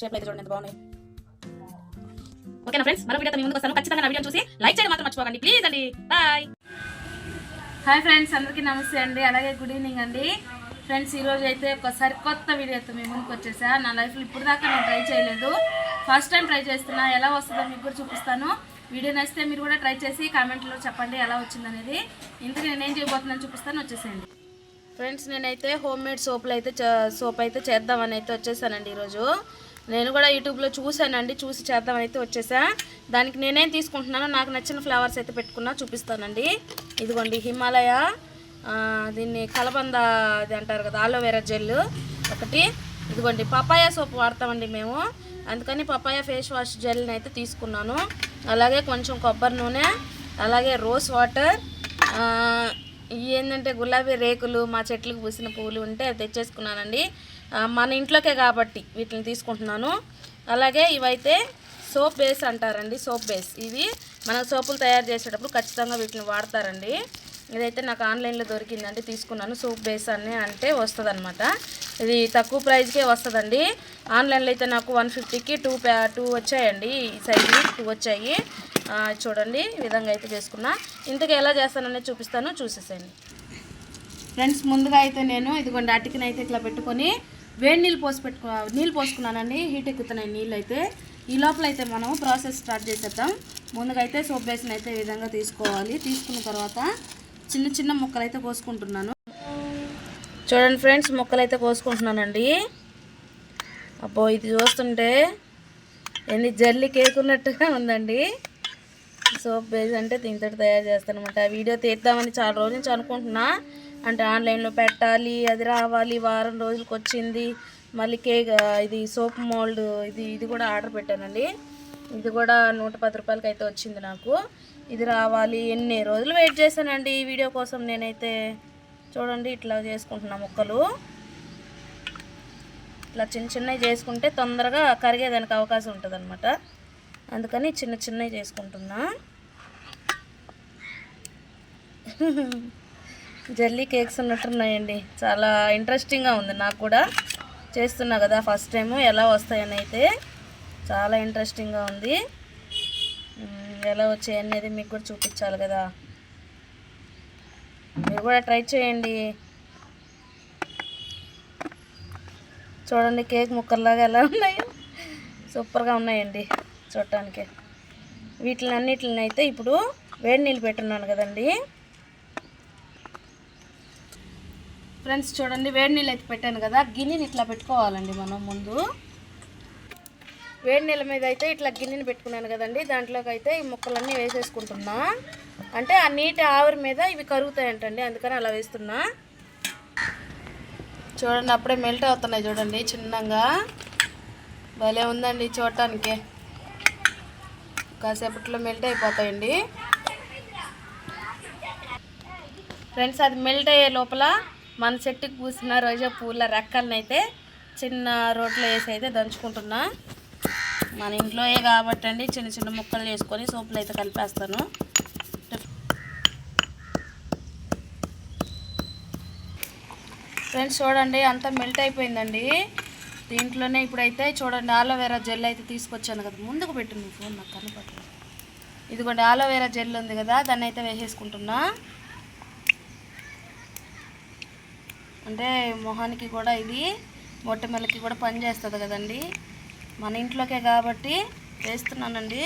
Shape అయితే చూడండి ఎంత బాగున్నాయి. ఓకేనా ఫ్రెండ్స్ మరో వీడియోతో మీ ముందుకు వస్తాను. ఖచ్చితంగా నా వీడియో చూసి లైక్ చేయడం మాత్రం మర్చిపోకండి. ప్లీజ్ అండి. బాయ్ హాయ్ ఫ్రెండ్స్ అందరికీ నమస్తే అండి. అలాగే గుడ్ ఈవినింగ్ అండి. ఫ్రెండ్స్ ఈరోజు అయితే ఒక సరికొత్త వీడియోతో మీ ముందుకు వచ్చేసా. నా లైఫ్లో ఇప్పుడు దాకా నేను ట్రై చేయలేదు. ఫస్ట్ టైం ట్రై చేస్తున్నా. ఎలా వస్తుందో మీకు కూడా చూపిస్తాను. వీడియో నచ్చితే మీరు కూడా ట్రై చేసి కామెంట్లో చెప్పండి ఎలా వచ్చిందనేది. ఇంతకు నేను ఏం చేయబోతున్నాను చూపిస్తాను. వచ్చేసేయండి. ఫ్రెండ్స్ నేనైతే హోమ్ మేడ్ సోపులు అయితే సోప్ అయితే చేద్దామని అయితే వచ్చేసానండి ఈరోజు. నేను కూడా యూట్యూబ్లో చూశానండి చూసి చేద్దామని అయితే వచ్చేసా. దానికి నేనేం తీసుకుంటున్నానో నాకు నచ్చిన ఫ్లవర్స్ అయితే పెట్టుకున్నా చూపిస్తానండి. ఇదిగోండి హిమాలయ దీన్ని కలబంద అది అంటారు కదా ఆలోవెరా జెల్ ఒకటి. ఇదిగోండి పపాయ సోప్ వాడతామండి మేము. అందుకని పపాయ ఫేస్ వాష్ జెల్ని అయితే తీసుకున్నాను. అలాగే కొంచెం కొబ్బరి నూనె అలాగే రోజ్ వాటర్ ఏంటంటే గులాబీ రేకులు మా చెట్లకు పూసిన పువ్వులు ఉంటే తెచ్చేసుకున్నానండి. మన ఇంట్లోకే కాబట్టి వీటిని తీసుకుంటున్నాను. అలాగే ఇవైతే సోప్ బేస్ అంటారండి సోప్ బేస్. ఇవి మనం సోపులు తయారు చేసేటప్పుడు ఖచ్చితంగా వీటిని వాడతారండి. ఇదైతే నాకు ఆన్లైన్లో దొరికిందండి తీసుకున్నాను. సోప్ బేస్ అని అంటే వస్తుంది ఇది తక్కువ ప్రైస్కే వస్తుందండి. ఆన్లైన్లో అయితే నాకు వన్ ఫిఫ్టీకి టూ ప్యా టూ వచ్చాయండి ఈ సైజు టూ వచ్చాయి. చూడండి ఈ విధంగా అయితే చేసుకున్నా. ఇంతకు ఎలా చేస్తాననేది చూపిస్తాను చూసేసేయండి. ఫ్రెండ్స్ ముందుగా అయితే నేను ఇదిగోండి అటికిని అయితే ఇట్లా పెట్టుకొని వేడి నీళ్ళు పోసి పెట్టుకో నీళ్ళు పోసుకున్నానండి. హీట్ ఎక్కుతున్నాయి నీళ్ళు అయితే ఈ లోపల అయితే మనం ప్రాసెస్ స్టార్ట్ చేసేద్దాం. ముందుగా అయితే సోప్ బేసిన్ అయితే ఈ విధంగా తీసుకోవాలి. తీసుకున్న తర్వాత చిన్న చిన్న ముక్కలు అయితే కోసుకుంటున్నాను. చూడండి ఫ్రెండ్స్ ముక్కలు అయితే కోసుకుంటున్నానండి. అబ్బో ఇది చూస్తుంటే ఎన్ని జల్లి కేక్ ఉన్నట్టుగా ఉందండి. సోప్ బేస్ అంటే దీంతో తయారు చేస్తానమాట వీడియో తీద్దామని చాలా రోజు నుంచి అనుకుంటున్నా. అంటే ఆన్లైన్లో పెట్టాలి అది రావాలి వారం రోజులకు వచ్చింది మళ్ళీ కేక్ ఇది సోప్ మోల్డ్ ఇది ఇది కూడా ఆర్డర్ పెట్టానండి. ఇది కూడా నూట పది రూపాయలకి అయితే వచ్చింది నాకు. ఇది రావాలి ఎన్ని రోజులు వెయిట్ చేశానండి ఈ వీడియో కోసం నేనైతే. చూడండి ఇట్లా చేసుకుంటున్నా ముక్కలు. ఇట్లా చిన్న చిన్నవి చేసుకుంటే తొందరగా కరిగేదానికి అవకాశం ఉంటుంది అందుకని చిన్న చిన్నవి చేసుకుంటున్నా. జల్లీ కేక్స్ ఉన్నట్టున్నాయండి. చాలా ఇంట్రెస్టింగ్గా ఉంది. నాకు కూడా చేస్తున్నా కదా ఫస్ట్ టైము ఎలా వస్తాయని అయితే చాలా ఇంట్రెస్టింగ్గా ఉంది. ఎలా వచ్చాయి అనేది మీకు కూడా చూపించాలి కదా. మీరు కూడా ట్రై చేయండి. చూడండి కేక్ ముక్కల్లాగా ఎలా ఉన్నాయో. సూపర్గా ఉన్నాయండి చూడటానికి. వీటిని అన్నిటిని అయితే ఇప్పుడు వేడి నీళ్ళు పెట్టున్నాను కదండీ. ఫ్రెండ్స్ చూడండి వేడి నీళ్ళు అయితే పెట్టాను కదా గిన్నెని ఇట్లా పెట్టుకోవాలండి మనం ముందు. వేడి నీళ్ళ మీద అయితే ఇట్లా గిన్నెని పెట్టుకున్నాను కదండి దాంట్లోకి అయితే ఈ ముక్కలన్నీ వేసేసుకుంటున్నా. అంటే ఆ నీటి ఆవిరి మీద ఇవి కరుగుతాయంటండి అందుకని అలా వేస్తున్నా. చూడండి అప్పుడే మెల్ట్ అవుతున్నాయి చూడండి చిన్నగా. భలే ఉందండి చూడటానికి. కాసేపట్లో మెల్ట్ అయిపోతాయండి. ఫ్రెండ్స్ అది మెల్ట్ అయ్యే లోపల మన చెట్టుకు పూసిన రోజా పూల రెక్కలను అయితే చిన్న రోట్లో వేసి అయితే దంచుకుంటున్నా. మన ఇంట్లోయే కాబట్టి అండి చిన్న చిన్న ముక్కలు చేసుకొని సోపులు అయితే కలిపేస్తాను. ఫ్రెండ్స్ చూడండి అంతా మెల్ట్ అయిపోయిందండి. దీంట్లోనే ఇప్పుడైతే చూడండి ఆలోవేరా జెల్ అయితే తీసుకొచ్చాను కదా. ముందుకు పెట్టింది ఫోన్ నాకు కనపడుతుంది ఇదిగోండి ఆలోవేరా జెల్ ఉంది కదా దాన్ని అయితే వేసేసుకుంటున్నా. అంటే మొహానికి కూడా ఇది మొట్టమొదలకి కూడా పని చేస్తుంది కదండి. మన ఇంట్లోకే కాబట్టి వేస్తున్నానండి.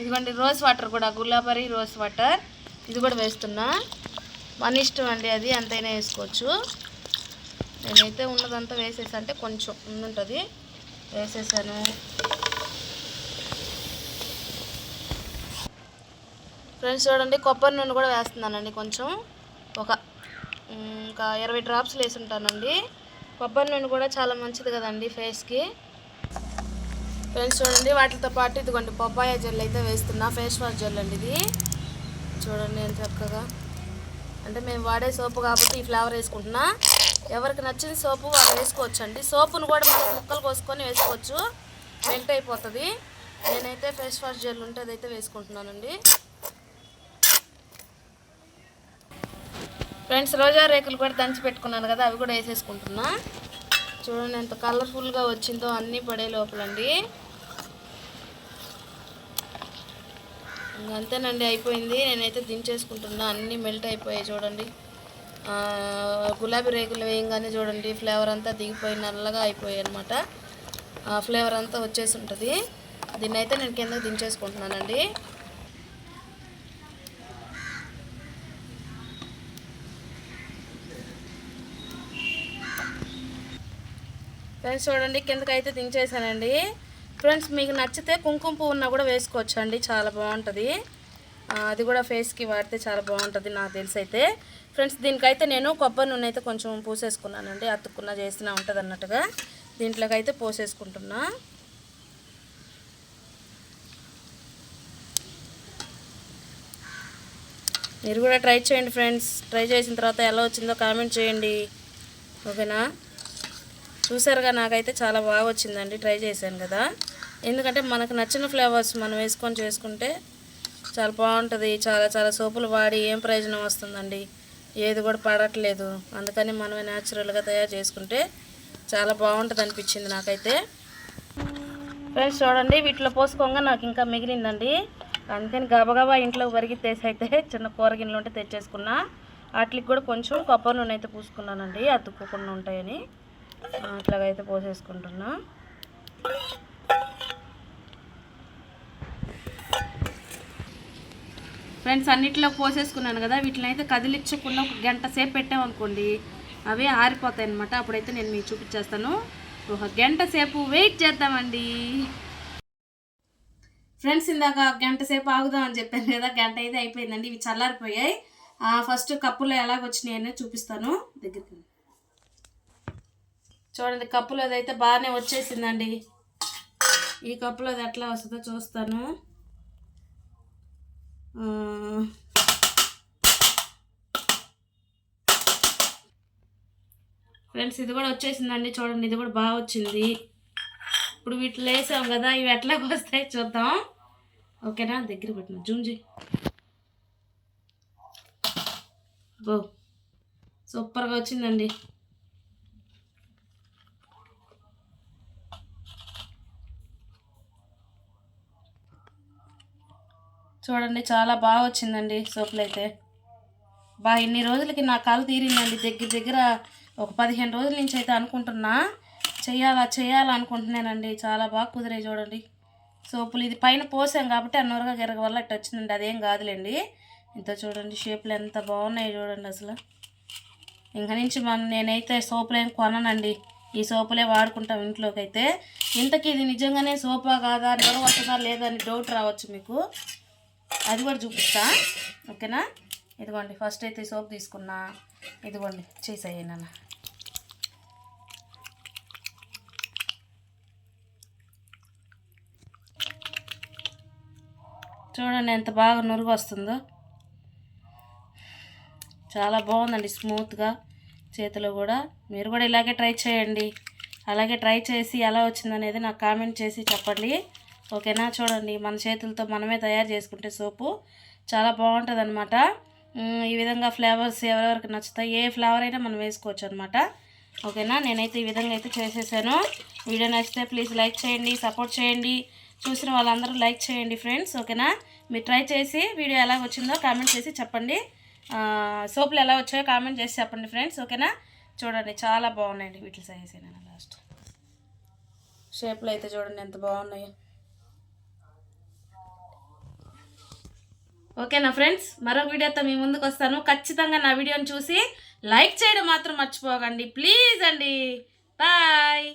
ఇదిగోండి రోజ్ వాటర్ కూడా గులాబరీ రోజ్ వాటర్. ఇది కూడా వేస్తున్నా. మన ఇష్టం అండి అది ఎంతైనా వేసుకోవచ్చు. నేనైతే ఉన్నదంతా వేసేసా అంటే కొంచెం ఉండుంటుంది వేసేసాను. ఫ్రెండ్స్ చూడండి కొబ్బరి నూనె కూడా వేస్తున్నానండి కొంచెం. ఒక ఇంకా ఇరవై డ్రాప్స్ వేసి ఉంటానండి కొబ్బరి నూనె కూడా చాలా మంచిది కదండి ఫేస్కి. ఫ్రెండ్స్ చూడండి వాటితో పాటు ఇదిగోండి పప్పాయ జెల్ అయితే వేస్తున్నా ఫేస్ వాష్ జెల్ అండి ఇది. చూడండి నేను చక్కగా. అంటే మేము వాడే సోపు కాబట్టి ఈ ఫ్లేవర్ వేసుకుంటున్నా. ఎవరికి నచ్చిన సోపు వాళ్ళు వేసుకోవచ్చు అండి సోపును కూడా మనం ముక్కలు కోసుకొని వేసుకోవచ్చు. మెల్ట్ అయిపోతుంది. నేనైతే ఫేస్ వాష్ జెల్ ఉంటే అదైతే వేసుకుంటున్నానండి. ఫ్రెండ్స్ రోజా రేకులు కూడా దంచి పెట్టుకున్నాను కదా అవి కూడా వేసేసుకుంటున్నా. చూడండి ఎంత కలర్ఫుల్గా వచ్చిందో అన్నీ పడే లోపలండి. అంతేనండి అయిపోయింది. నేనైతే దించేసుకుంటున్నా అన్నీ మెల్ట్ అయిపోయాయి చూడండి. గులాబీ రేకులు వేయంగానే చూడండి ఫ్లేవర్ అంతా దిగిపోయి నల్లగా అయిపోయాయి అనమాట ఆ ఫ్లేవర్ అంతా వచ్చేసి ఉంటుంది. దీన్నైతే నేను కింద దించేసుకుంటున్నానండి. ఫ్రెండ్స్ చూడండి కిందకైతే దించేసానండి. ఫ్రెండ్స్ మీకు నచ్చితే కుంకుమ పువ్వు ఉన్నా కూడా వేసుకోవచ్చు అండి చాలా బాగుంటుంది. అది కూడా ఫేస్కి వాడితే చాలా బాగుంటుంది నాకు తెలిసి అయితే ఫ్రెండ్స్ దీనికైతే నేను కొబ్బరి నూనె అయితే కొంచెం పూసేసుకున్నానండి. అతుక్కున్న చేసిన ఉంటుంది అన్నట్టుగా. దీంట్లోకి అయితే పోసేసుకుంటున్నా. మీరు కూడా ట్రై చేయండి ఫ్రెండ్స్. ట్రై చేసిన తర్వాత ఎలా వచ్చిందో కామెంట్ చేయండి. ఓకేనా? చూసారుగా నాకైతే చాలా బాగా వచ్చిందండి ట్రై చేశాను కదా. ఎందుకంటే మనకు నచ్చిన ఫ్లేవర్స్ మనం వేసుకొని చేసుకుంటే చాలా బాగుంటుంది చాలా చాలా సోపులు వాడి ఏం ప్రయోజనం వస్తుందండి. ఏది కూడా పడట్లేదు. అందుకని మనమే న్యాచురల్గా తయారు చేసుకుంటే చాలా బాగుంటుంది అనిపించింది నాకైతే. ఫ్రెండ్స్ చూడండి వీటిలో పోసుకోగా నాకు ఇంకా మిగిలిందండి. అందుకని గబగబా ఇంట్లో వరిగితేసి అయితే చిన్న కూరగిన్నెలు ఉంటే తెచ్చేసుకున్నా. వాటికి కూడా కొంచెం కొబ్బరి నూనె అయితే పూసుకున్నానండి అతుక్కోకుండా ఉంటాయని. అట్లాగైతే పోసేసుకుంటున్నా. ఫ్రెండ్స్ అన్నిట్లో పోసేసుకున్నాను కదా వీటిని అయితే కదిలించకుండా ఒక గంట సేపు పెట్టామనుకోండి అవి ఆరిపోతాయి అనమాట అప్పుడైతే నేను మీకు చూపించేస్తాను. ఒక గంట సేపు వెయిట్ చేద్దామండి. ఫ్రెండ్స్ ఇందాక గంట సేపు ఆగుదాం అని చెప్పాను కదా గంట అయితే అయిపోయిందండి ఇవి చల్లారిపోయాయి. ఫస్ట్ కప్పులో ఎలాగొచ్చినాయి అనేది చూపిస్తాను. దగ్గరికి చూడండి కప్పులో అయితే బాగానే వచ్చేసిందండి. ఈ కప్పులో అది ఎట్లా వస్తుందో చూస్తాను. ఫ్రెండ్స్ ఇది కూడా వచ్చేసిందండి. చూడండి ఇది కూడా బాగా వచ్చింది. ఇప్పుడు వీటిలో వేసాం కదా ఇవి ఎట్లాగ వస్తాయి చూద్దాం. ఓకేనా? దగ్గర పెట్టిన జూమ్ చేయి. సూపర్గా వచ్చిందండి. చూడండి చాలా బాగా వచ్చిందండి సోపులు అయితే. బా ఇన్ని రోజులకి నా కాలు తీరిందండి. దగ్గర దగ్గర ఒక పదిహేను రోజుల నుంచి అయితే అనుకుంటున్నా. చేయాలా చేయాలా అనుకుంటున్నానండి. చాలా బాగా కుదిరాయి చూడండి. సోపులు ఇది పైన పోసాం కాబట్టి అన్నవరగా గిరగ వల్ల ఇట్ట వచ్చిందండి. అదేం కాదులేండి. ఇంత చూడండి షేపులు ఎంత బాగున్నాయి చూడండి అసలు. ఇంక నుంచి మనం నేనైతే సోపులు ఏం కొననండి. ఈ సోపులే వాడుకుంటాం ఇంట్లోకి అయితే ఇంతకీ ఇది నిజంగానే సోపా కాదా? నిలవ వస్తుందా లేదా అని డౌట్ రావచ్చు మీకు. అది కూడా చూపిస్తా. ఓకేనా? ఇదిగోండి ఫస్ట్ అయితే సోప్ తీసుకున్నా. ఇదిగోండి చేసేయి నాన్న. చూడండి ఎంత బాగా నురుగు వస్తుందో. చాలా బాగుందండి స్మూత్గా చేతిలో కూడా. మీరు కూడా ఇలాగే ట్రై చేయండి. అలాగే ట్రై చేసి ఎలా వచ్చిందనేది నాకు కామెంట్ చేసి చెప్పండి. ఓకేనా? చూడండి మన చేతులతో మనమే తయారు చేసుకుంటే సోపు చాలా బాగుంటుంది అనమాట ఈ విధంగా ఫ్లేవర్స్ ఎవరెవరికి నచ్చుతాయి ఏ ఫ్లేవర్ అయినా మనం వేసుకోవచ్చు అనమాట ఓకేనా? నేనైతే ఈ విధంగా అయితే చేసేసాను. వీడియో నచ్చితే ప్లీజ్ లైక్ చేయండి సపోర్ట్ చేయండి. చూసిన వాళ్ళందరూ లైక్ చేయండి ఫ్రెండ్స్ ఓకేనా? మీరు ట్రై చేసి వీడియో ఎలా వచ్చిందో కామెంట్ చేసి చెప్పండి. సోపులు ఎలా వచ్చాయో కామెంట్ చేసి చెప్పండి ఫ్రెండ్స్ ఓకేనా? చూడండి చాలా బాగున్నాయండి వీటిని సైజ్ అయినా లాస్ట్. షేప్లు అయితే చూడండి ఎంత బాగున్నాయో. ఓకేనా ఫ్రెండ్స్? మరొక వీడియోతో మీ ముందుకు వస్తాను. ఖచ్చితంగా నా వీడియోని చూసి లైక్ చేయడం మాత్రం మర్చిపోకండి. ప్లీజ్ అండి. బాయ్.